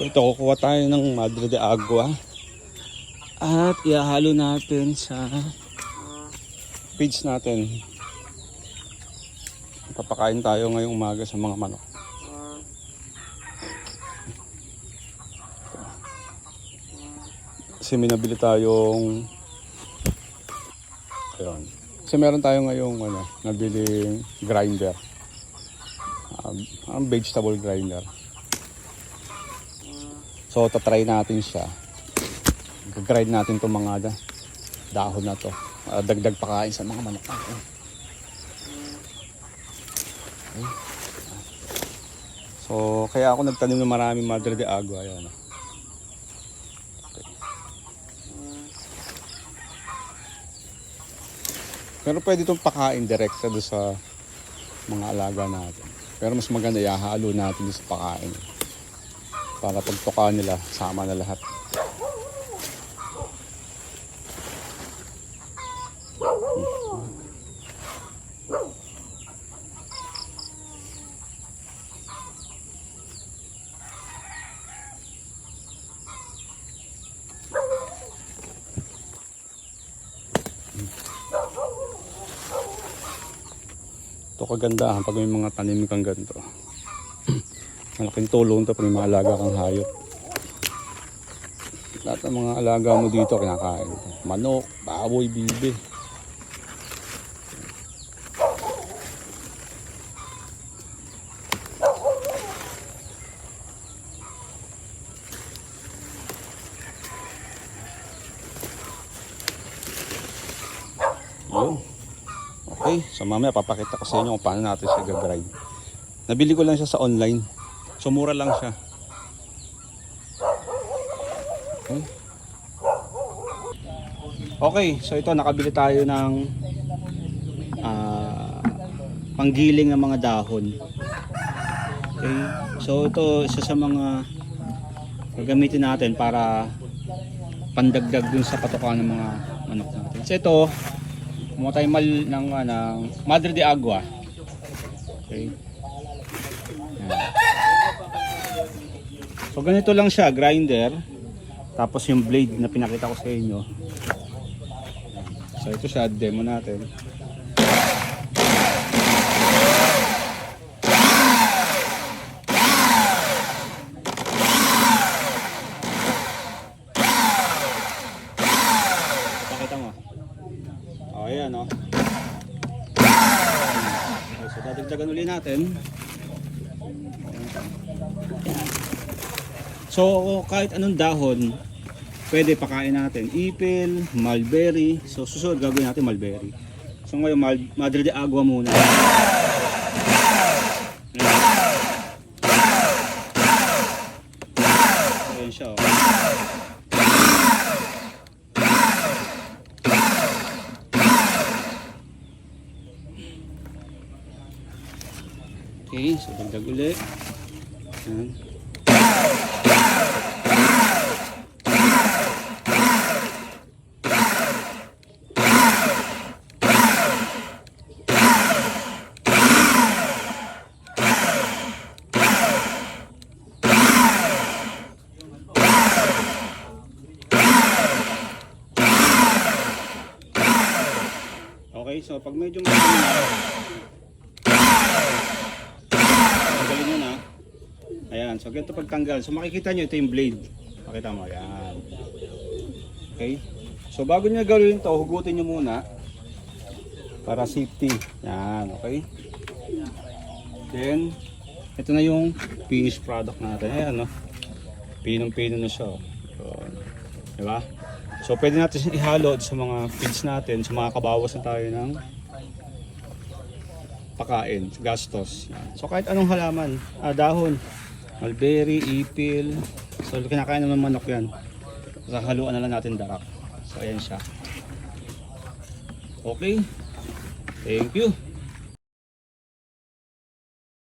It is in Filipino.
So ito, kukuha tayo ng Madre de Agua. At ihahalo natin sa feeds natin. Papakain tayo ngayong umaga sa mga manok. Kasi may nabili tayong Ayun. Kasi meron tayo ngayong ano, nabiling grinder. Um, vegetable grinder. So, tatry natin siya. Gagrind natin itong mga da- dahon na to. Ah, dagdag pakain sa mga manok natin. Okay. So, kaya ako nagtanim ng maraming Madre de Agua. Ayan. oh. Pero pwede itong pakain direkta sa mga alaga natin. Pero mas maganda ihahalo natin sa pakain. Para pagtuka nila, sama na lahat. Ito kagandahan pag may mga tanim kang ganito. Malaking tulong to pag may alaga kang hayop. Lahat ng mga alaga mo dito kinakain. Manok, baboy, bibi. Yun. Okay, so mamaya papakita ko sa inyo kung paano natin siya gagrind. Nabili ko lang siya sa online. So mura lang siya. Okay. Okay, so ito nakabili tayo ng ah, panggiling ng mga dahon. Okay. So ito isa sa mga gagamitin natin para pandagdag dun sa patukan ng mga manok natin. So ito, kumuha tayo mal ng, ah, ng Madre de Agua. Okay. Yan. So ganito lang siya, grinder. Tapos yung blade na pinakita ko sa inyo. So ito siya, demo natin. Pakita mo. O, ayan o. Okay, so dadagdagan uli natin. So kahit anong dahon, pwede pakain natin. Ipil, mulberry. So susunod gagawin natin mulberry. So ngayon, Madre de Agua muna. Ayan siya. Oh. Okay, so dagdag ulit. Ayan. Okay, so pag medyo marami na, tanggalin nyo na. Ayan, so ganito pagtanggal. So makikita nyo, ito yung blade. Makita mo, ayan. Okay. So bago nyo gawin to, hugutin nyo muna. Para safety. Yan, okay. Then, ito na yung finished product natin. Ayan, no. Pinong-pino na siya. oh. So, diba? So pwede natin ihalo sa mga feeds natin. So makakabawas na tayo ng pakain, gastos. So kahit anong halaman, ah, dahon, mulberry, ipil, so kinakain naman manok yan. So haluan na lang natin darak. So ayan siya. Okay. Thank you.